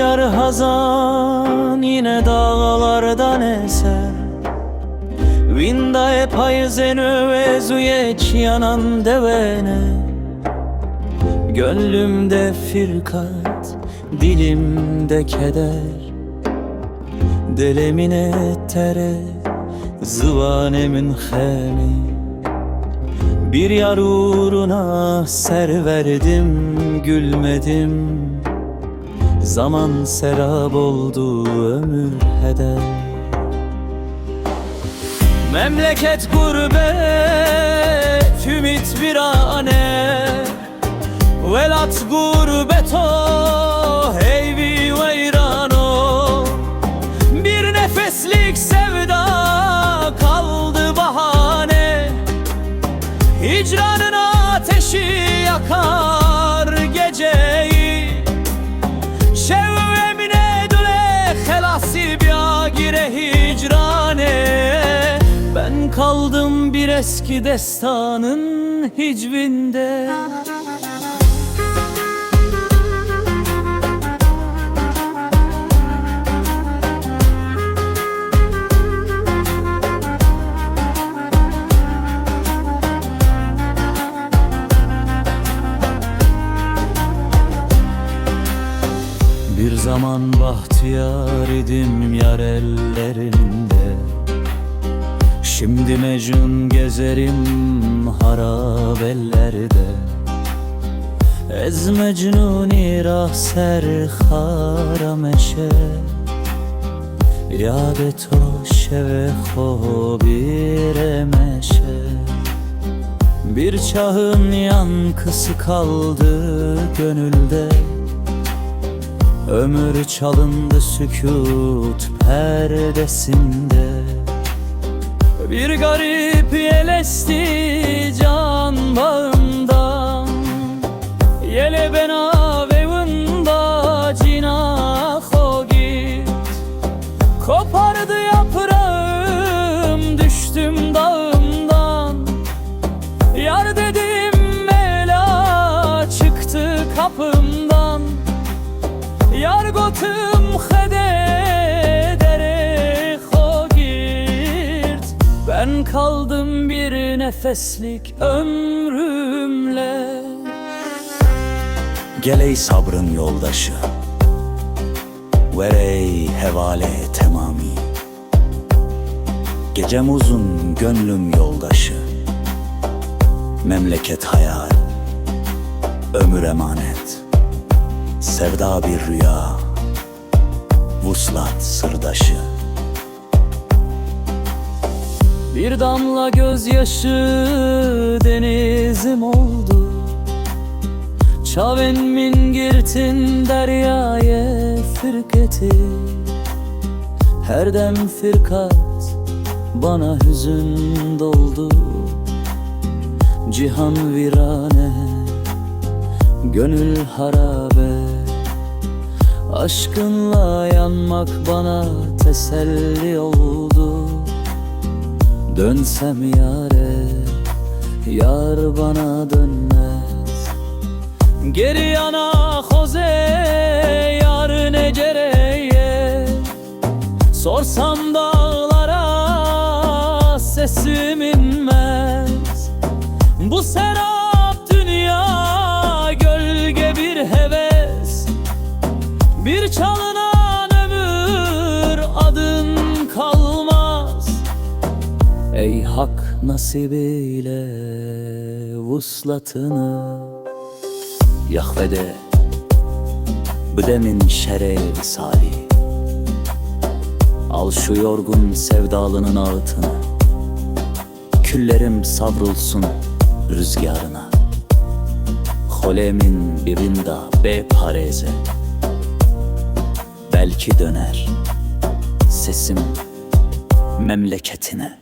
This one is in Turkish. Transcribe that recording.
hazan yine dağlardan eser. Vinda payzenu ve zuyeç yanan devene. Gönlümde firkat, dilimde keder. Delemine tere, zıvanemin xemi Bir yar uğruna ser verdim, gülmedim Zaman serap oldu, ömür heder. Memleket gurbet, ümit bir ane Velat gurbet o, heyvi veyran o. Bir nefeslik sevda kaldı bahane. Hicranın ateşi yakar gire hicrane. Ben kaldım bir eski destanın hicvinde zaman bahtiyar idim yar ellerinde. Şimdi mecnun gezerim harab ellerde. Ez mecnuni rah ser harameşe Yadet o şeve ho bir emeşe Bir çağın yankısı kaldı gönülde Ömür çalındı sükut perdesinde. Bir garip yelesti can bağından. Yele bena vevunda cinah o git. Kopardı yaprağım düştüm dağımdan. Yar dedim Mevla çıktı kapımdan Yar gotum xede dere xo girt Ben kaldım bir nefeslik ömrümle. Geley sabrın yoldaşı. Verey hevale temami. Gecem uzun gönlüm yoldaşı. Memleket hayal Ömür emanet Sevda bir rüya Vuslat sırdaşı. Bir damla gözyaşı denizim oldu. Çaven min girtin deryaya firketi. Her dem firkat bana hüzün doldu. Cihan virane, gönül harabe Aşkınla yanmak bana teselli oldu. Dönsem yare, yar bana dönmez. Geri yana hoze, yar necereye. Sorsam dağlara sesim inmez. Bu serap çalınan ömür adın kalmaz. Ey hak nasibiyle vuslatını Yahvede Büdemin şere visali Al şu yorgun sevdalının ağıtını Küllerim savrulsun rüzgarına. Holemin birinda be pareze Belki döner sesim memleketine